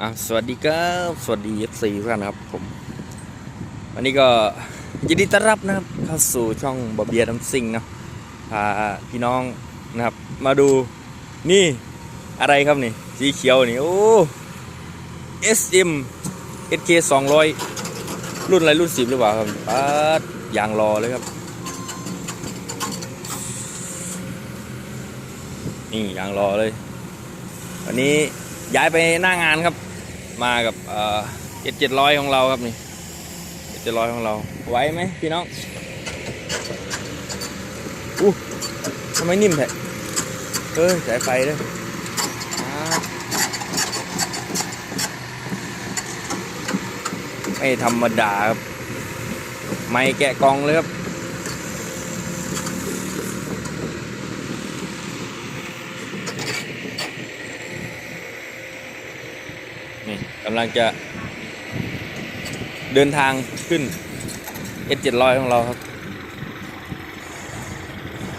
อะสวัสดีครับ สวัสดี FC ทุกท่านนะครับผม วันนี้ก็ยินดีต้อนรับนะครับเข้าสู่ช่องบอบเบียน้ำซิงเนาะพาพี่น้องนะครับ มาดูนี่อะไรครับนี่ สีเขียวนี่ โอ้ SM SK 200 รุ่นอะไรรุ่น10หรือเปล่าครับปัดยางรอเลยครับ นี่ยางรอเลย วันนี้ ย้ายไปหน้างานครับ มากับเจ็ดเจ็ดร้อยของเราครับนี่เจ็ดเจ็ดร้อยของเรา ไหวไหมพี่น้องอู้ทำไมนิ่มแท้เฮ้ยสายไฟด้วยไม่ธรรมดาครับ ไม่แกะกองเลยครับำลังจะเดินทางขึ้น S 7 0 0 ของเราครับ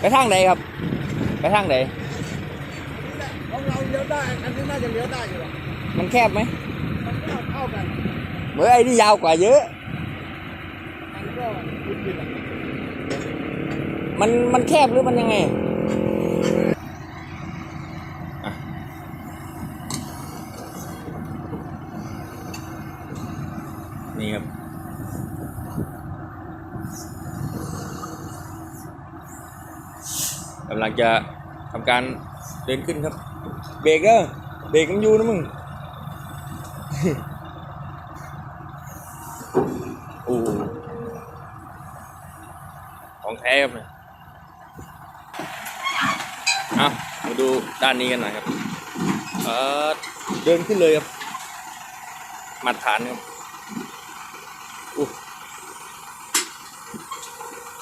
ไปทางไหนครับ ไปทางไหนของเราเลี้ยวได้อันนี้น่าจะเลี้ยวได้อยู่หรอกมันแคบไหมมันก็เท่ากันเมื่อไอ้นี่ยาวกว่าเยอะมันก็คุดผิดอะมันมันแคบหรือมันยังไง นี่ครับ กำลังจะทำการเดินขึ้นครับ เบรกเออเบรกมันอยู่นะมึง โอ้ของแท้ครับเนี่ยเอามาดูด้านนี้กันหน่อยครับ เออเดินขึ้นเลยครับ มาตรฐานครับอู้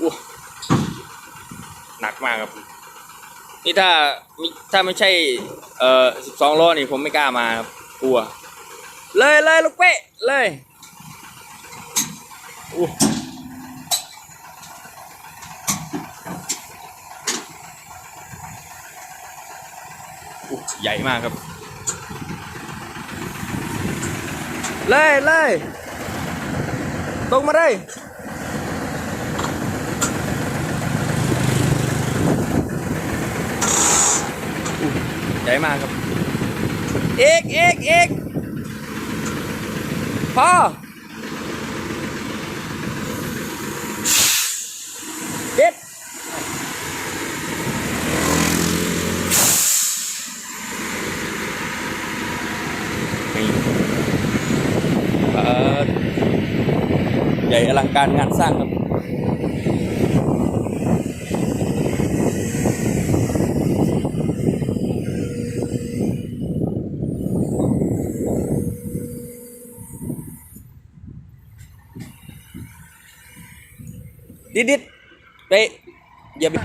อู้หนัก มากครับ นี่ถ้ามิถ้าไม่ใช่เอ่อสิบสองล้อนี่ผมไม่กล้ามาครับกลัว เลยเลยลูกเป๊ะเลยอู้อู้ใหญ่มากครับ เลยเลยตรงมาเลย ใหญ่มากครับเอกเอกเอกพอเด็ดนี่เอ่อใหญ่อลังการงานสร้างครับ ดิดดิดไปอย่าไป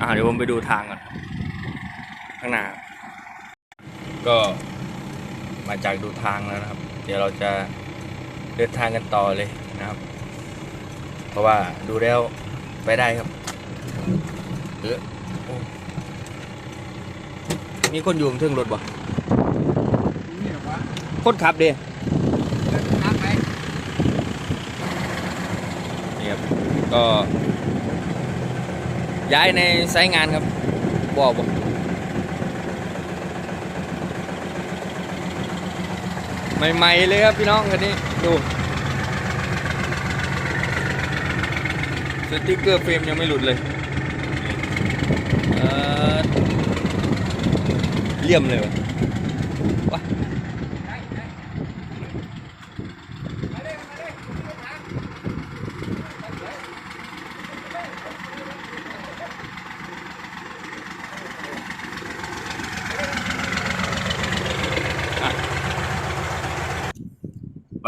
อ่าเดี๋ยวผมไปดูทางก่อนข้างหน้า ก็มาจากดูทางแล้วนะครับ เดี๋ยวเราจะเดินทางกันต่อเลยนะครับ เพราะว่าดูแล้วไปได้ครับเออโอ้มีคนอยู่บนเครื่องรถบ่นี่เหรอวะคนขับเด้ เดินทางไหน นี่ครับ ก็ ย้ายในไซต์งานครับบอกบอกใหม่ๆเลยครับพี่น้องคันนี้ดูสติ๊กเกอร์เฟรมยังไม่หลุดเลยเออเลี่ยมเลยวะ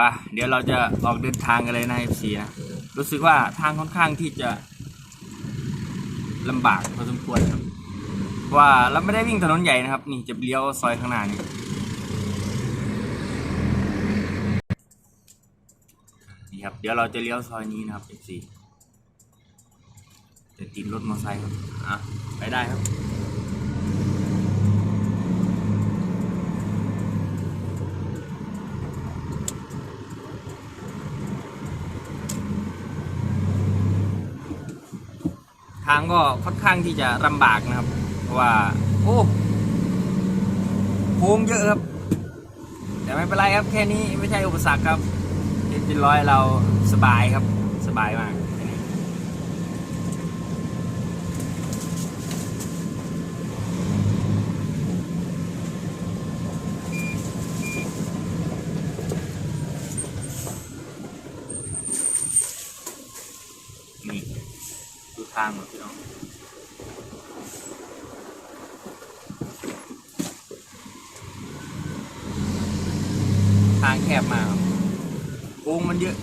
ป่ะเดี๋ยวเราจะออกเดินทางกันเลยนะ FC นะ รู้สึกว่าทางค่อนข้างที่จะลำบากพอสมควรครับว่าเราไม่ได้วิ่งถนนใหญ่นะครับ นี่จะเลี้ยวซอยข้างหน้านี่นี่ครับ เดี๋ยวเราจะเลี้ยวซอยนี้นะครับ FC จะติดรถมอเตอร์ไซค์ครับอะไปได้ครับางก็ค่อนข้างที่จะลำบากนะครับ เพราะว่า โอ้โค้งเยอะครับ แต่ไม่เป็นไรครับ แค่นี้ไม่ใช่อุปสรรคครับเอ็นจินร้อยเราสบายครับ สบายมากนี้นี่ดูทางหมดพี่น้อง ทางแคบมาโค้งมันเยอะ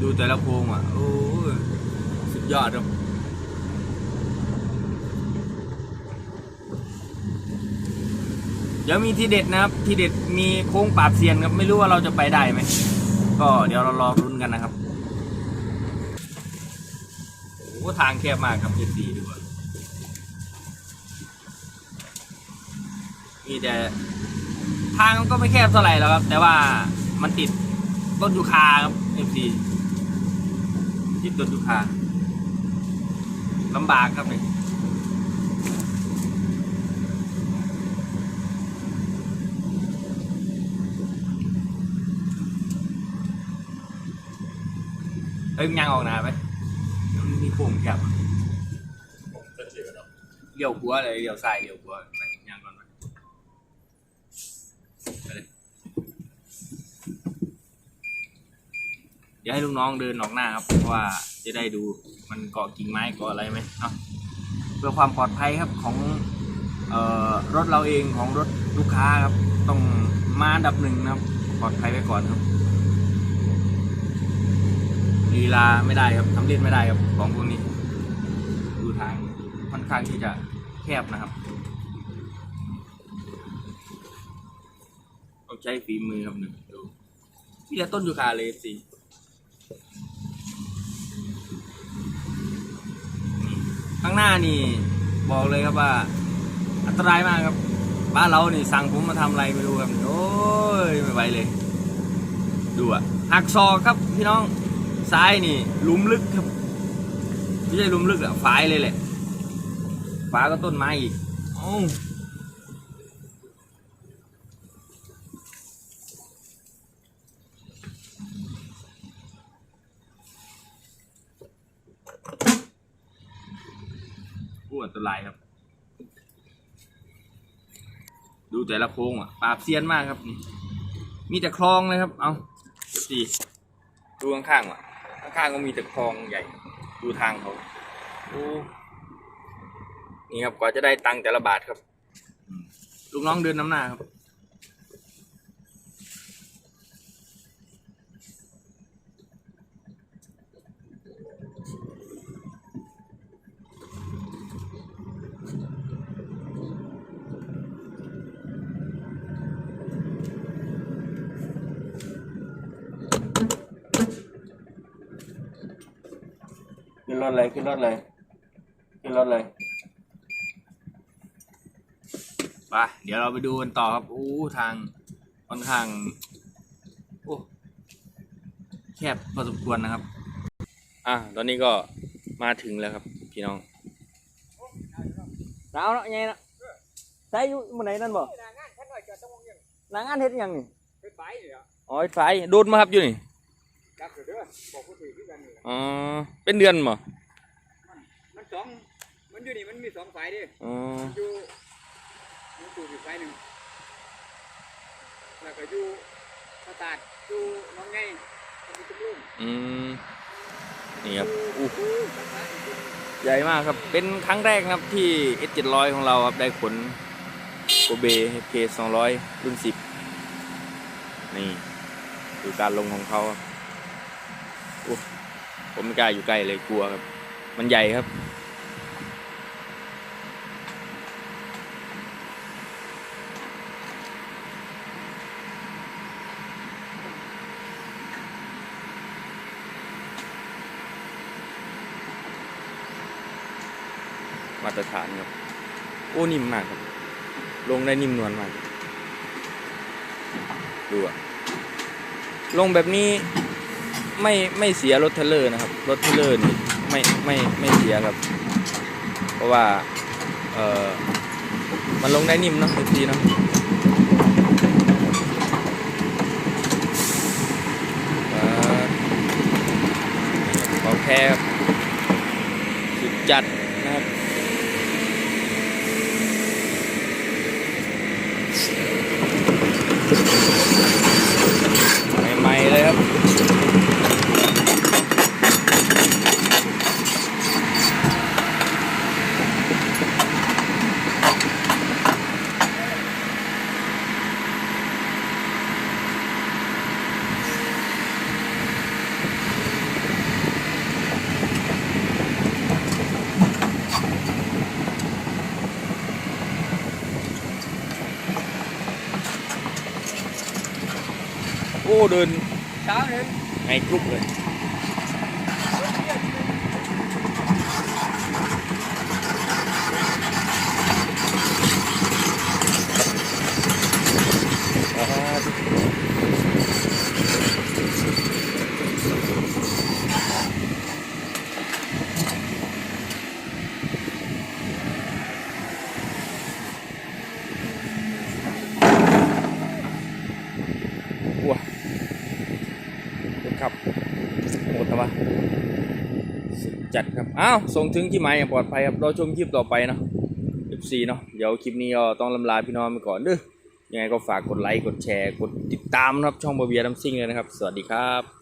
ดูแต่ละโค้งอะ โอ้สุดยอดครับ ดี๋ยวมีทีเด็ดนะครับ ทีเด็ดมีโค้งปราบเซียนครับ ไม่รู้ว่าเราจะไปได้ไหม ก็เดี๋ยวเรารอรุ้นกันนะครับ โอ้โหทางแคบมากครับเอฟซีดูว่ามีแต่ทางก็ไม่แคบเท่าไหร่แล้วครับ แต่ว่ามันติดต้นยูคาครับเอฟซีติดต้นยูคาลำบากครับเนี่ย เอ้ยมึงยังออกหนาไปมันมีโค้งแคบเลี้ยวหัวเลยเลี้ยวซ้ายเลี้ยวหัวไปยังก่อนไปไปเลยเดี๋ยวให้ลูกน้องเดินออกหน้าครับเพราะว่าจะได้ดูมันเกาะกิ่งไม้เกาะอะไรไหมเนาะเพื่อความปลอดภัยครับของเอ่อรถเราเองของรถลูกค้าครับต้องมาอันดับหนึ่งนะครับปลอดภัยไว้ก่อนครับ ลีลาไม่ได้ครับทำเล่นไม่ได้ครับของพวกนี้ดูทางค่อนข้างที่จะแคบนะครับต้องใช้ฝีมือครับหนึ่งดูที่จะต้นยูคาเลยสิข้างหน้านี่บอกเลยครับว่า อันตรายมากครับ บ้านเรานี่สั่งผมมาทำอะไรไม่รู้ครับโอ้ยไม่ไหวเลย ดูอะหักศอกครับพี่น้อง ซ้ายนี่ลุมลึกครับไม่ใช่ลุมลึกอะฝายเลยแหละฝาก็ต้นไม้อีกเอ้าอู้อันตรายครับ ดูแต่ละโค้งอะปราบเซียนมากครับ มีแต่คลองเลยครับ เอาดีดูข้างๆว่ะ ข้างๆก็มีแต่คลองใหญ่ดูทางเขาอนี่ครับกว่าจะได้ตังค์แต่ละบาทครับลูกน้องเดินน้ำหน้าครับ ถเลยขึ้นรถเลยขึ้นรถเลยไปเดี๋ยวเราไปดูกันต่อครับอู้ทางค่อนข้างโอ้แคบพอสมควรนะครับ อะตอนนี้ก็มาถึงแล้วครับ พี่น้องหนาวเนาะยังไงนะใช้อยู่มื่อไหนนั่นบ่งานท่านหน่อยจะต้องยังหนางานเฮ็ดหยังนี่ไปไปเนี่ยอ๋อไฟโดนมาครับอยู่นี่รักเด้อบอกผู้ถือที่กันนี่อ๋อเป็นเดือนบ่มันสอง มันอยู่นี่มันมีสองฝ่ายดิอ๋อมันอยู่มันอยู่อีกฝ่ายหนึ่งแล้วก็อยู่สตาร์ทอยู่น้องไงมันมีตุ้มลุ่มอืมนี่ครับอู้อู้สตาร์ทอยู่ใหญ่มากครับ เป็นครั้งแรกนะครับที่ S 7 0 0 ของเราครับได้ขนโกเบ K 200 รุ่น 10 นี่ดูการลงของเขาครับโอ้ผมไม่กล้าอยู่ใกล้เลยกลัวครับ มันใหญ่ครับ ตรฐานครับโอ้นิ่มมากครับ ลงได้นิ่มนวลมาก ดูอะลงแบบนี้ไม่ไม่เสียรถเทเลอร์นะครับ รถเทเลอร์นี่ไม่ไม่ไม่เสียครับ เพราะว่าเออมันลงได้นิ่มเนาะบางทีเนาะเอ่อของแคบสุดจัดนะครับ ใหม่ๆเลยครับ โอ้เดินเช้าหนึ่ง ไงกรุ๊ปเลย ว้าครับโหดนะวะสุด จัดครับอ้าวส่งถึงที่หมายอย่างปลอดภัยครับเราชมคลิปต่อไปเนาะ F4 เนาะเดี๋ยวคลิปนี้ก็ต้องลำลาพี่น้องไปก่อนเด้อยังไงก็ฝากกดไลค์กดแชร์กดติดตามนะครับช่องบาเบียดัมซิงเลยนะครับ สวัสดีครับ